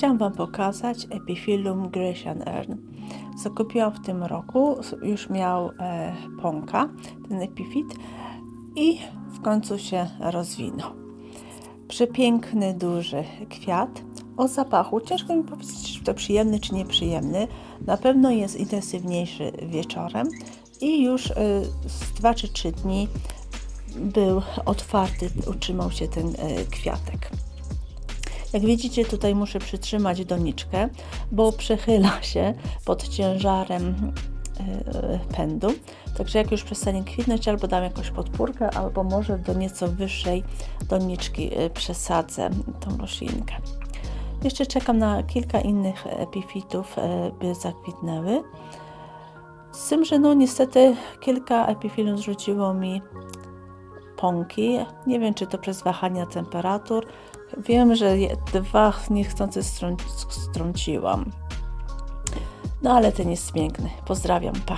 Chciałam Wam pokazać Epiphyllum Grecian Ern. Zakupiłam w tym roku, już miał e, pąka, ten epifit i w końcu się rozwinął. Przepiękny, duży kwiat. O zapachu ciężko mi powiedzieć, czy to przyjemny, czy nieprzyjemny. Na pewno jest intensywniejszy wieczorem i już y, z 2 czy 3 dni był otwarty, utrzymał się ten y, kwiatek. Jak widzicie, tutaj muszę przytrzymać doniczkę, bo przechyla się pod ciężarem y, pędu. Także jak już przestanie kwitnąć, albo dam jakąś podpórkę, albo może do nieco wyższej doniczki y, przesadzę tą roślinkę. Jeszcze czekam na kilka innych epifitów, y, by zakwitnęły. Z tym, że no niestety kilka epifilów zrzuciło mi Nie wiem, czy to przez wahania temperatur. Wiem, że dwa niechcący strą- strąciłam. No ale ten jest piękny. Pozdrawiam, pa.